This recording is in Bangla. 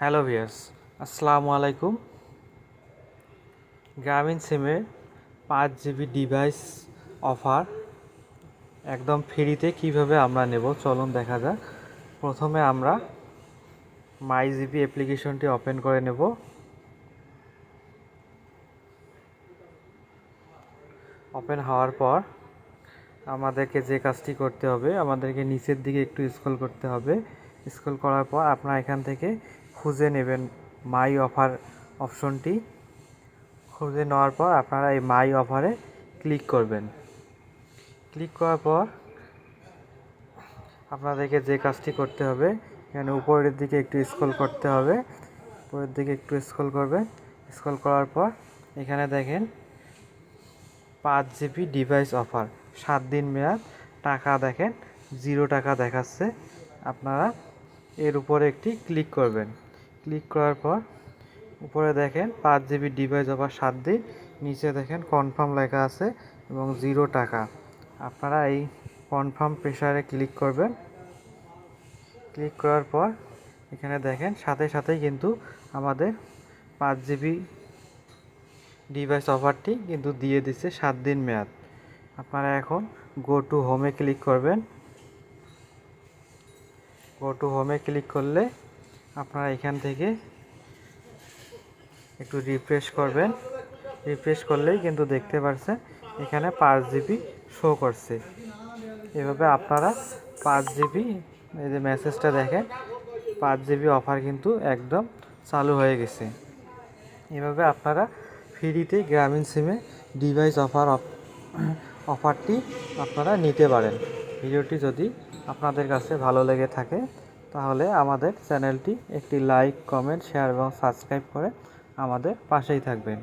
হ্যালো ভিয়ার্স আসসালামু আলাইকুম। গ্রামীণ সিমে পাঁচ জিবি ডিভাইস অফার, একদম ফ্রিতে কীভাবে আমরা নেব? চলুন দেখা যাক। প্রথমে আমরা মাই জিবি অ্যাপ্লিকেশনটি ওপেন করে নেব। ওপেন হওয়ার পর আমাদেরকে যে কাজটি করতে হবে, আমাদেরকে নিচের দিকে একটু স্ক্রল করতে হবে। স্ক্রল করার পর আপনারা এখান থেকে খুঁজে নেবেন মাই অফার অপশনটি। খুঁজে নেওয়ার পর আপনারা এই মাই অফারে ক্লিক করবেন। ক্লিক করার পর আপনাদেরকে যে কাজটি করতে হবে, এখানে উপরের দিকে একটু স্ক্রল করতে হবে। উপরের দিকে একটু স্ক্রল করবেন। স্ক্রল করার পর এখানে দেখেন পাঁচ জিবি ডিভাইস অফার সাত দিন মেয়াদ, টাকা দেখেন জিরো টাকা দেখাচ্ছে। আপনারা এর উপরে একটি ক্লিক করবেন। ক্লিক করার পর উপরে দেখেন পাঁচ জিবি ডিভাইস অফার সাত দিন। নিচে দেখেন কনফার্ম লেখা আছে এবং জিরো টাকা। আপনারা এই কনফার্ম প্রেসারে ক্লিক করবেন। ক্লিক করার পর এখানে দেখেন সাথে সাথেই কিন্তু আমাদের পাঁচ জিবি ডিভাইস অফারটি কিন্তু দিয়ে দিচ্ছে সাত দিন মেয়াদ। আপনারা এখন গো টু হোমে ক্লিক করবেন। গো টু হোমে ক্লিক করলে আপনারা এখান থেকে একটু রিফ্রেশ করবেন। রিফ্রেশ করলেই কিন্তু দেখতে পাচ্ছেন এখানে পাঁচ জিবি শো করছে। এভাবে আপনারা পাঁচ জিবি এই যে মেসেজটা দেখেন, পাঁচ জিবি অফার কিন্তু একদম চালু হয়ে গেছে। এভাবে আপনারা ফ্রিতে গ্রামীণ সিমে ডিভাইস অফার অফারটি আপনারা নিতে পারেন। ভিডিওটি যদি আপনাদের কাছে ভালো লেগে থাকে তাহলে আমাদের চ্যানেলটি একটি লাইক কমেন্ট শেয়ার এবং সাবস্ক্রাইব করে আমাদের পাশেই থাকবেন।